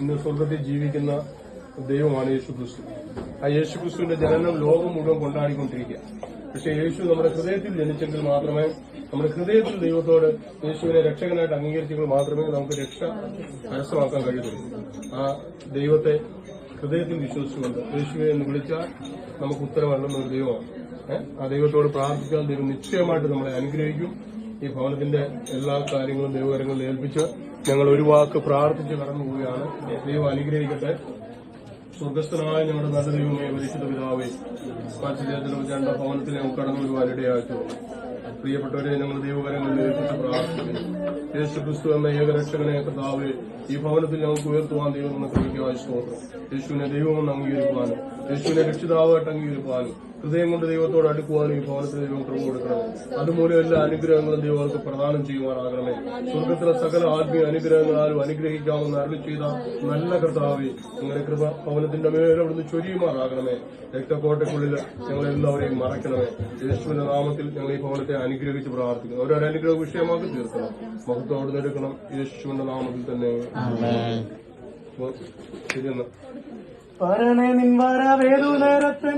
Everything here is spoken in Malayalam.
ഇന്ന് സ്വർഗത്തിൽ ജീവിക്കുന്ന ദൈവമാണ് യേശു ക്രിസ്തു ആ യേശു ക്രിസ്തുവിന്റെ ജനനം ലോകം മുഴുവൻ കൊണ്ടാടിക്കൊണ്ടിരിക്കുക. പക്ഷെ യേശു നമ്മുടെ ഹൃദയത്തിൽ ജനിച്ചെങ്കിൽ മാത്രമേ നമ്മുടെ ഹൃദയത്തിൽ ദൈവത്തോട് യേശുവിനെ രക്ഷകനായിട്ട് അംഗീകരിച്ചെങ്കിൽ മാത്രമേ നമുക്ക് രക്ഷ കരസ്ഥമാക്കാൻ കഴിയുള്ളൂ ആ ദൈവത്തെ ഹൃദയത്തിൽ വിശ്വസിച്ചുകൊണ്ട് യേശുവിനെ എന്ന് വിളിച്ചാൽ നമുക്ക് ഉത്തരവല്ലെന്ന ഒരു ദൈവമാണ്. ആ ദൈവത്തോട് പ്രാർത്ഥിക്കാൻ ദൈവം നിശ്ചയമായിട്ട് നമ്മളെ അനുഗ്രഹിക്കും. ഈ ഭവനത്തിന്റെ എല്ലാ കാര്യങ്ങളും ദൈവകരങ്ങളിൽ ഏൽപ്പിച്ച് ഞങ്ങൾ ഒരു വാക്ക് പ്രാർത്ഥിച്ച് കടന്നു പോവുകയാണ്. ദൈവം അനുഗ്രഹിക്കട്ടെ. സ്വർഗസ്ഥനായ ഞങ്ങളുടെ നല്ല ദൈവമേ പരിശുദ്ധ പിതാവേ വാത്സല്യത്തിലും രണ്ട ഭവനത്തിൽ ഞങ്ങൾ കടന്നു വരുവാൻ ഇടയാച്ചു പ്രിയപ്പെട്ടവരെ ഞങ്ങൾ ദൈവകരങ്ങളിൽ പ്രാർത്ഥിക്കുന്നു യേശു ക്രിസ്തു ഈ ഭവനത്തിൽ ഞങ്ങൾക്ക് ഉയർത്തുവാൻ ദൈവം നമുക്ക് യേശുവിനെ ദൈവമെന്ന് അംഗീകരിക്കുവാനും യേശുവിനെ രക്ഷിതാവായിട്ട് അംഗീകരിക്കുവാനും ഹൃദയം കൊണ്ട് ദൈവത്തോട് അടുക്കുവാനും ഈ ഭവനത്തിന് ദൈവം കൃപ കൊടുക്കണമേ അതുമൂലം എല്ലാ അനുഗ്രഹങ്ങളും ദൈവങ്ങൾക്ക് പ്രദാനം ചെയ്യുവാനാകണമേ സ്വർഗത്തിലെ സകല ആത്മീയ അനുഗ്രഹങ്ങളാലും അനുഗ്രഹിക്കാമെന്ന് അരുളി ചെയ്ത നല്ല കർത്താവെ നിങ്ങളുടെ കൃപ ഭവനത്തിന്റെ മേലെ ചൊരിയുമാറാകണമേ. രക്തക്കോട്ടയ്ക്കുള്ളിൽ മറക്കണമേ യേശുവിന്റെ നാമത്തിൽ ഞങ്ങൾ ഈ ഭവനത്തെ അനുഗ്രഹിച്ച് പ്രാർത്ഥിക്കുന്നു. ഓരോ അനുഗ്രഹ വിഷയമാക്കി തീർക്കണം. മഹത്വോട് അവിടുന്ന് യേശുവിന്റെ നാമത്തിൽ തന്നെ. ശരിയെന്നാ. നേരത്തെ